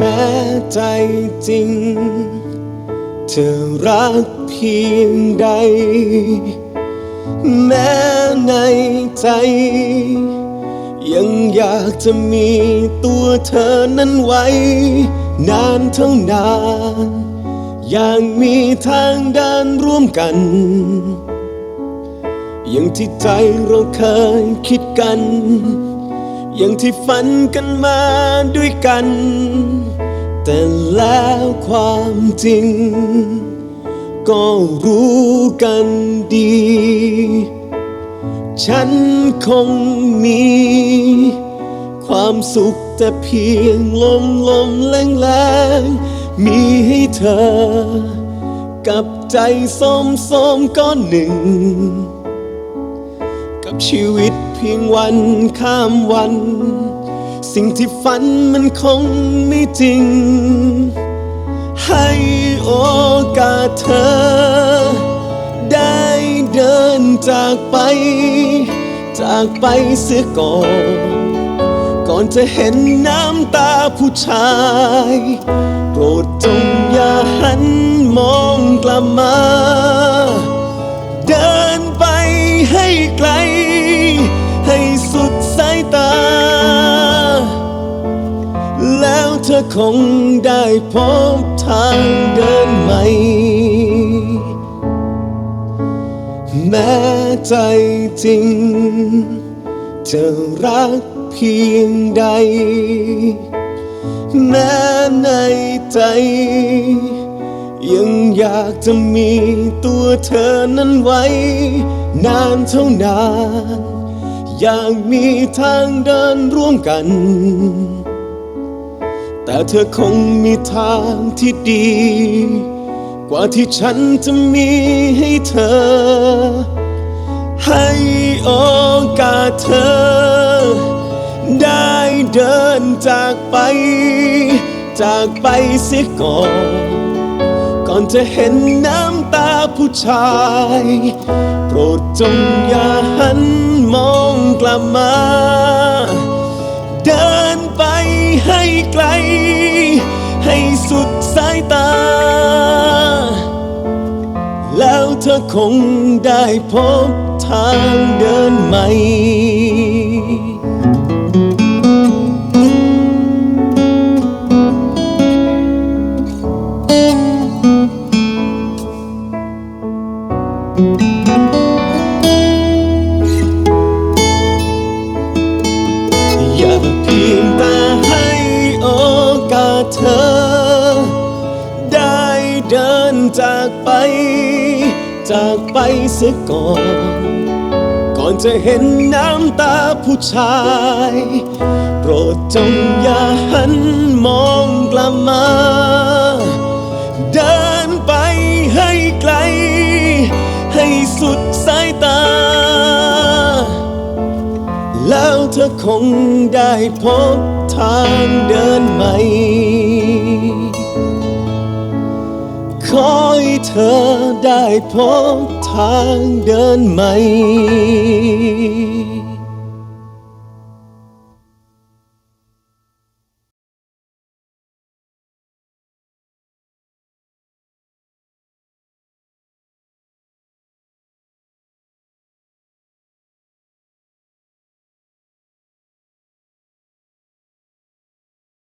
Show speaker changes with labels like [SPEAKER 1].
[SPEAKER 1] ม้ใจจริง เธอรักเพียงใด แม้ในใจ ยังอยากจะมีตัวเธอนั้นไว้ นานเท่านาน อย่างมีทางเดินร่วมกัน อย่างที่ใจเราเคยคิดกัน อย่างที่ฝันกันมาด้วยกัน แต่แล้วความจริง ก็รู้กันดี ฉันคงมี ความสุขแต่เพียงลมลมแรงแรงมีให้เธอ กับใจส้มส้มก้อนหนึ่ง กับชีวิตเพียงวันข้ามวัน สิ่งที่ฝันมันคงไม่จริง ให้โอกาสเธอ ได้เดินจากไป จากไปเสียก่อน ก่อนจะเห็นน้ำตาผู้ชายโปรดจงอย่าหันมองกลับมา เดินไป คงได้พบทางเดินใหม่ แม้ใจจริง จะรักเพียงใด แม้ในใจยังอยากจะมีตัวเธอนั้นไว้ นานเท่านาน อยากมีทางเดินร่วมกัน แต่เธอคงมีทางที่ดี กว่าที่ฉันจะมีให้เธอ ให้โอกาสเธอ ได้เดินจากไป จากไปเสียก่อน ก่อนจะเห็นน้ำตาผู้ชาย โปรดจงอย่าหันมองกลับมา เดินไป สุดสายตา แล้วเธอคงได้พบทางเดินใหม่อย่าเพียงแต่ให้โอกาสเธอ จากไป จากไปเสียก่อน ก่อนจะเห็นน้ำตาผู้ชาย โปรดจงอย่าหันมองกลับมา เดินไปให้ไกล ให้สุดสายตา แล้วเธอคงได้พบทางเดินใหม่ ขอให้เธอได้พบทางเดินใหม่